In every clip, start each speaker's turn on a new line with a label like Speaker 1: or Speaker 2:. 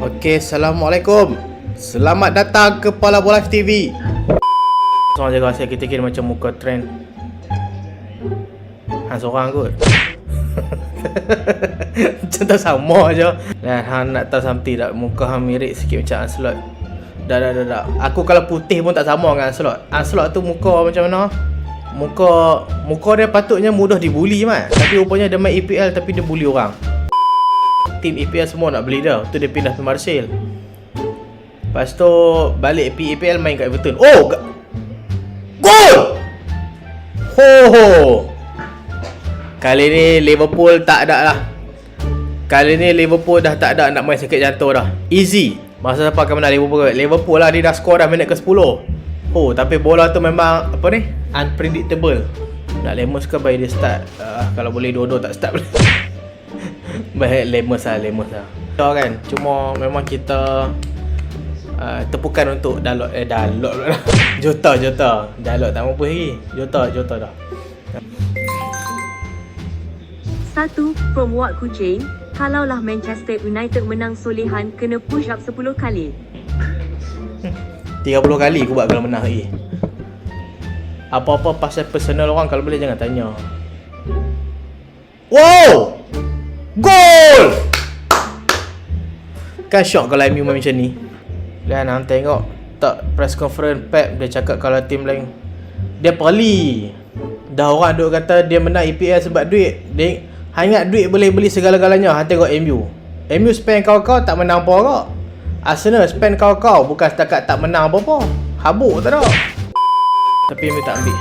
Speaker 1: Okey, Assalamualaikum. Selamat datang ke Pala Bola TV Seorang jaga saya kita kira macam muka trend. Han seorang kot. Macam tak sama je. Dan Han nak tahu something tak? Muka Han mirip sikit macam Ancelot Dah dah dah dah. Aku kalau putih pun tak sama dengan Ancelot Ancelot tu muka macam mana? Muka Muka dia patutnya mudah dibuli mat. Tapi rupanya dia main EPL tapi dia bully orang Tim EPL semua nak beli dia Tu dia pindah ke Marseille Lepas tu Balik EPL main kat Everton. Oh ga- Gol! Ho ho. Kali ni Liverpool tak ada lah. Kali ni Liverpool dah tak ada nak main sakit jantung dah. Easy. Masa siapa akan menang Liverpool? Liverpool lah dia dah skor dah minit ke 10 Oh tapi bola tu memang Apa ni? Unpredictable. Nak Lemos ke bagi dia start. Uh, Kalau boleh dua-dua tak start Baik Lemos lah Lemos lah. Tahu kan Cuma memang kita uh, Tepukan untuk Dalot Eh Dalot pula dah Jota Jota Dalot tak mampu lagi. Jota Jota dah.
Speaker 2: 1. From Wak Kuching, kalaulah Manchester United menang solehan kena push up 10 kali.
Speaker 1: 30 kali aku buat kalau menang lagi. Apa-apa pasal personal orang Kalau boleh jangan tanya. Wow Kan shock kalau MU main macam ni. Dan hang tengok Tak press conference Pep Dia cakap kalau tim lain Dia perli Dah orang duk kata Dia menang EPL sebab duit. Dia Hang ingat duit boleh beli segala-galanya. Hang tengok MU MU spend kau-kau tak menang apa kau Arsenal spend kau-kau Bukan setakat tak menang apa-apa. Habuk tak ada. Tapi MU tak ambil.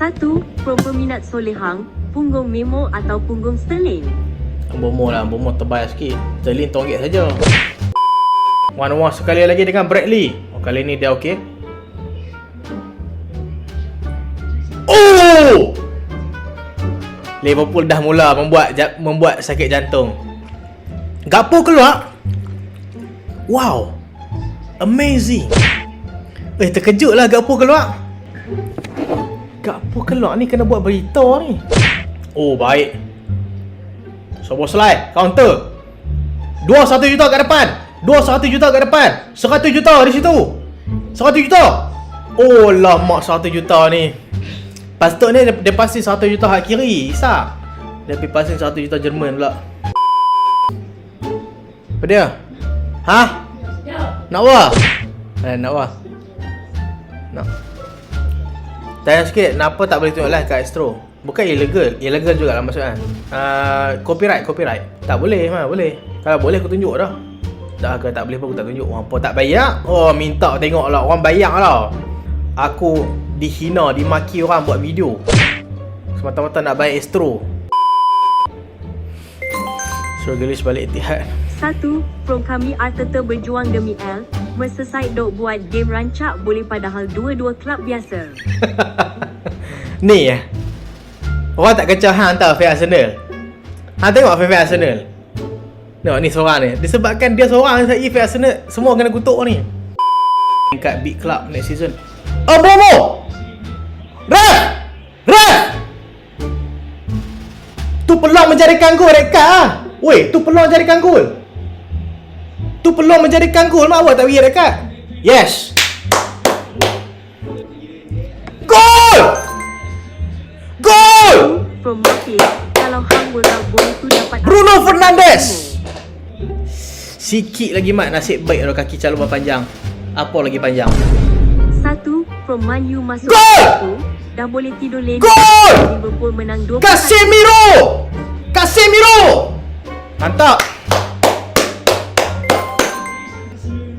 Speaker 2: 1. From peminat solehang, punggung Memo atau punggung Sterling.
Speaker 1: Bomo lah Bomo terbayar sikit. Sterling tonggek saja. One-one sekali lagi dengan Bradley. Oh, Kali ni dia okey. Oh! Liverpool dah mula membuat membuat sakit jantung. Gapo keluar? Wow! Amazing! Eh terkejut lah Gapo keluar. Gapo keluar ni? Kena buat berita ni. Oh baik Sobo slide Counter Dua satu juta kat depan Dua satu juta kat depan Seratus juta di situ Seratus juta Oh lah mak satu juta ni Patutnya dia, dia pasti satu juta hak kiri Isa Dia pergi pasti satu juta Jerman pula Apa dia? Ha? Nak wah? Eh nak wah? Nak Tanya sikit Kenapa tak boleh tengok live kat Astro? Bukan illegal Illegal juga lah maksudnya uh, Copyright Copyright. Tak boleh mah Boleh. Kalau boleh aku tunjuk dah. Dah ke tak boleh pun aku tak tunjuk. Apa tak bayar. Oh minta tengok lah. Orang bayar lah. Aku dihina Dimaki orang buat video. Semata-mata nak bayar Astro Suruh gelis balik Etihad
Speaker 2: 1. From kami Arteta berjuang demi L, Merseyside dok buat game rancak boleh padahal dua-dua klub biasa.
Speaker 1: Ni eh Orang tak kacau hang tau fan Arsenal. Hang tengok fan-fan Arsenal. Tengok ni seorang ni. Disebabkan dia seorang lagi fan Arsenal Semua kena kutuk ni. Kat big club next season. Oh Bomo Ref! Ref! Tu peluang menjadikan gol dekat ah. Weh, tu peluang menjadikan gol. Tu peluang menjadikan gol mak awak tak bagi dekat Yes Sikit lagi mat. Nasib baik kalau kaki calon panjang. Apa lagi panjang?
Speaker 2: 1. From Man U masuk
Speaker 1: Gol!
Speaker 2: satu, dah boleh tidur lagi.
Speaker 1: Gol!
Speaker 2: Liverpool menang 2
Speaker 1: Casemiro! Casemiro! Mantap!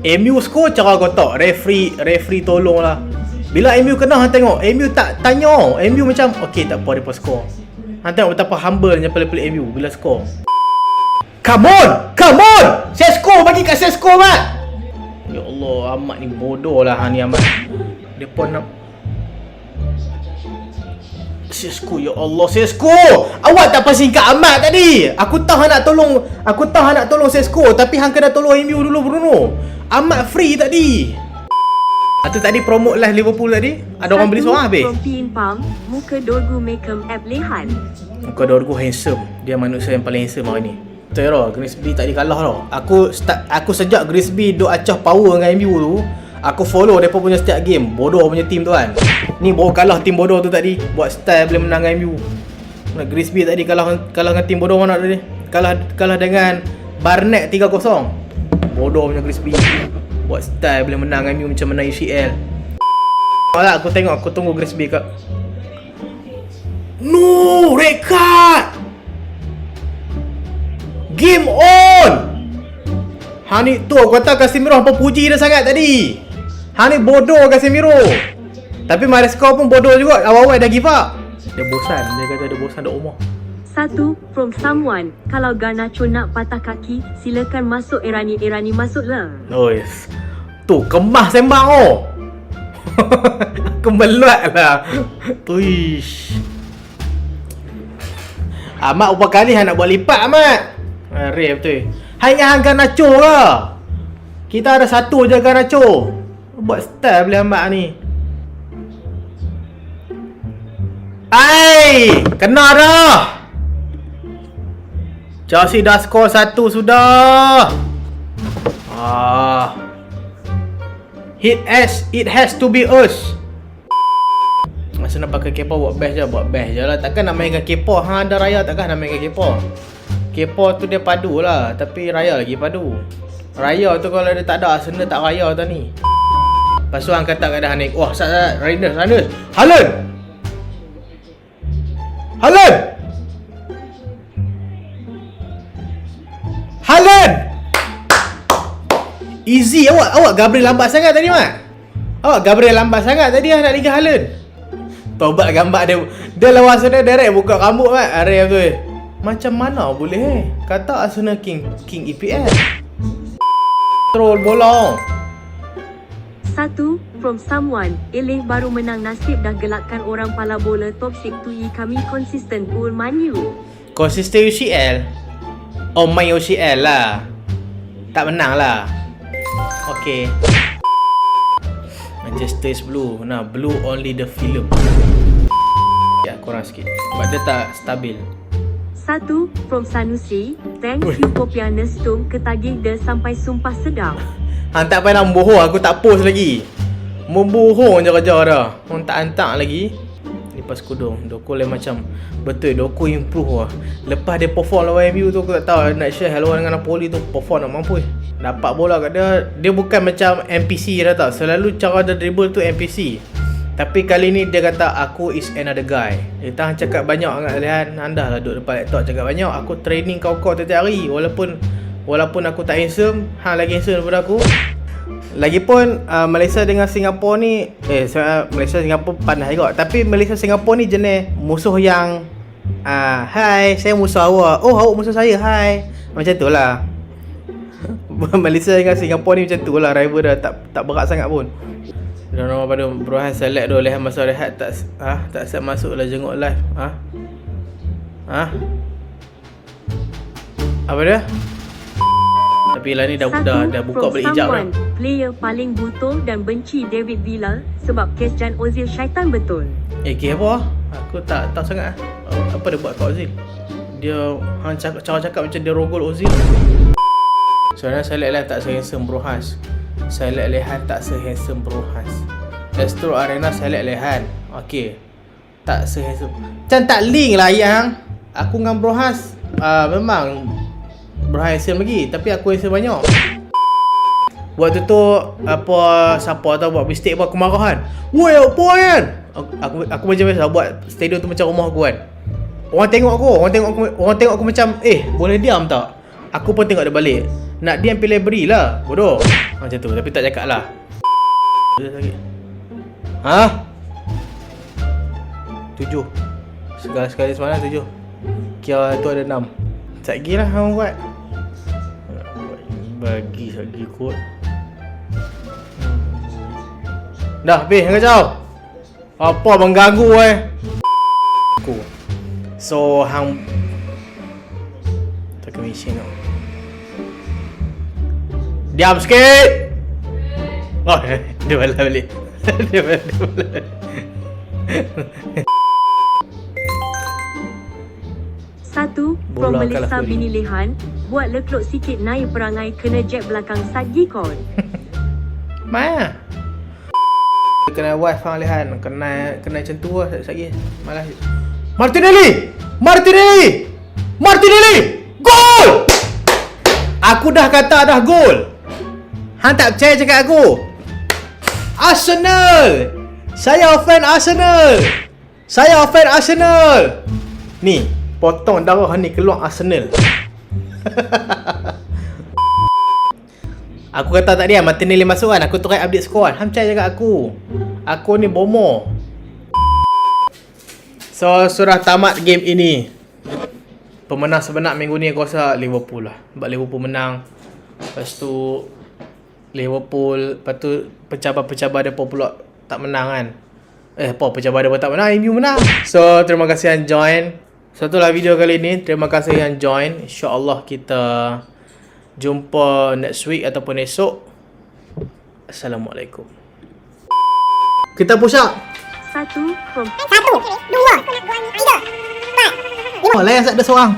Speaker 1: MU skor cara kotak. Referee Referee tolonglah. Bila MU kena hang tengok. MU tak tanya. MU macam Okay tak apa dia pun skor. Hang tengok betapa humble-nya pelik-pelik MU Bila skor Come on Come on. Sesko bagi kat Sesko mat. Ya Allah Amat ni bodoh lah hang ni Amat Dia pun nak Sesko ya Allah Sesko. Awak tak passing kat Ahmad tadi. Aku tahu hang nak tolong Aku tahu hang nak tolong Sesko Tapi hang kena tolong MU dulu Bruno. Ahmad free tadi. Atau tadi promote live Liverpool tadi? Ada orang beli seorang habis?
Speaker 2: Muka Dorgu Macam App Lehan.
Speaker 1: Muka Dorgo handsome. Dia manusia yang paling handsome hari ni Terror Grimsby tak dikalah tau. Aku start, aku sejak Grimsby duk acah power dengan MU tu Aku follow mereka punya setiap game Bodoh punya team tu kan. Ni baru kalah team bodoh tu tadi Buat style boleh menang dengan MU Nak Grimsby tadi kalah kalah dengan team bodoh mana tadi? Kalah kalah dengan Barnet 3-0 Bodoh punya Grimsby Buat style boleh menang dengan MU macam menang UCL Alah aku tengok aku tunggu Grimsby kat No, red card. Game on. Hani tu aku kata Casemiro hampa puji dia sangat tadi. Hani bodoh Casemiro. Tapi Maresco pun bodoh juga. Awal-awal dah give up. Dia bosan. Dia kata dia bosan dah umur.
Speaker 2: 1. From someone. Kalau Garnacho nak patah kaki, silakan masuk Erani. Erani masuklah.
Speaker 1: Oh yes. Tu kemah sembang oh. aku meluat lah. Tuish. Amat berapa kali nak buat lipat Amat? Arif betul. Hai ingat Han Garnacho ke? Kita ada satu je Garnacho. Buat style boleh Amat ni. Ai, kena dah. Chelsea dah skor satu sudah. Ah. It has it has to be us. Masa nak pakai K-pop buat best je, buat best je lah. Takkan nak mainkan K-pop, ha ada raya takkan nak mainkan K-pop. K-pop tu dia padu lah, tapi raya lagi padu. Raya tu kalau dia tak ada, Arsenal tak raya tau ni. Lepas tu orang kata kat dah ni, wah sat sat, Reinders, Reinders. Haaland! Haaland! Haaland! Easy awak awak Gabriel lambat sangat tadi mat. Awak Gabriel lambat sangat tadi lah nak liga Haaland. Tobat gambar dia dia lawan Arsenal direct buka rambut mat. Arif tu. Macam mana boleh eh? Kata Arsenal King King EPL. Troll bola.
Speaker 2: 1. From someone. Eleh baru menang nasib dah gelakkan orang pala bola toxic tu i kami konsisten cool manu.
Speaker 1: Konsisten UCL. Oh main UCL lah. Tak menang lah. Okay. Manchester is blue. Nah, blue only the film. Ya, kurang sikit. Sebab dia tak stabil.
Speaker 2: 1. From Sanusi. Thank you Popiana Stum ketagih dia sampai sumpah sedap.
Speaker 1: Hang tak payah nak bohong, aku tak post lagi. Membohong je kerja dah. Hang tak hantar lagi. Lepas kudung, Doku lain macam Betul, Doku improve lah Lepas dia perform lawan MU tu Aku tak tahu nak share lawan dengan Napoli tu Perform nak mampu Dapat bola kat dia Dia bukan macam NPC dah tau Selalu cara dia dribble tu NPC Tapi kali ni dia kata Aku is another guy. Dia tahan cakap banyak sangat Lihan Anda lah duduk depan laptop cakap banyak. Aku training kau-kau tiap hari. Walaupun Walaupun aku tak handsome Hang lagi handsome daripada aku. Lagipun uh, Malaysia dengan Singapura ni eh uh, Malaysia Singapura pandai juga. Tapi Malaysia Singapura ni jenis musuh yang uh, hai saya musuh awak. Oh awak musuh saya hai macam tu lah. Malaysia dengan Singapura ni macam tu lah. Rival dah tak tak berat sangat pun dan nama pada Brohan select tu Lehan masa rehat tak ah ha? tak siap masuk lah jenguk live ah ha? ah apa dia tapi lah ni dah, dah, dah buka balik hijab dah.
Speaker 2: Player paling butuh dan benci David Villa sebab kes Jan Ozil syaitan betul.
Speaker 1: Eh, kes apa? Aku tak tahu sangat. ah. Apa dia buat kat Ozil? Dia hang cakap, cara cakap macam dia rogol Ozil. Sebenarnya saya lihat tak se-handsome Brohas. Lihat Lehan tak se-handsome Brohas. Astro Arena lihat Lehan. Okey. Tak se-handsome. Macam tak link lah yang. Aku dengan Brohas uh, memang Brohas handsome lagi tapi aku handsome banyak. Waktu tu apa siapa tahu buat mistake apa aku marah kan. Woi apa kan? Aku, aku macam biasa buat stadium tu macam rumah aku kan. Orang tengok aku, orang tengok aku, orang tengok aku macam eh boleh diam tak? Aku pun tengok dia balik. Nak diam pilih beri lah. Bodoh. Macam tu tapi tak cakap lah. Ha? Tujuh. Segala-sekala semalam tujuh. Kia tu ada enam. Tak lagi lah hang buat. Bagi lagi kot. Dah habis jangan kacau. Apa mengganggu eh? Aku. So hang tak mesin tau. Diam sikit. Oh, dia balik balik. dia balik dia balik.
Speaker 2: Satu, from
Speaker 1: Bola
Speaker 2: Melissa
Speaker 1: kalah
Speaker 2: bini Lehan, buat leklok sikit naik perangai kena jab belakang Sadgi kon.
Speaker 1: Mana? Kena wife hang lihat kena kena macam tu lah sekejap lagi. Malas. Martinelli! Martinelli! Martinelli! Gol! Aku dah kata dah gol. Hang tak percaya cakap aku. Arsenal! Saya fan Arsenal! Saya fan Arsenal! Ni, potong darah ni keluar Arsenal. Aku kata tadi kan Martinelli masuk kan Aku try update squad Ham percaya cakap aku Aku ni bomo So sudah tamat game ini Pemenang sebenar minggu ni aku rasa Liverpool lah Sebab Liverpool menang Lepas tu Liverpool Lepas tu Pencabar-pencabar dia pula Tak menang kan Eh apa pencabar dia pun tak menang MU menang So terima kasih yang join So itulah video kali ni Terima kasih yang join InsyaAllah kita Jumpa next week ataupun esok. Assalamualaikum. Kita push up.
Speaker 2: Satu
Speaker 3: Satu, dua, tiga, empat, lima,
Speaker 1: Oh, layan ada seorang.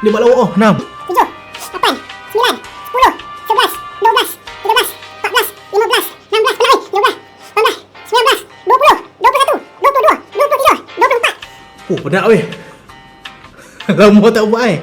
Speaker 1: Dia buat lawak oh, enam.
Speaker 3: tujuh, lapan, sembilan, sepuluh, sebelas, dua belas,
Speaker 1: Oh, penat weh. Lama tak buat eh.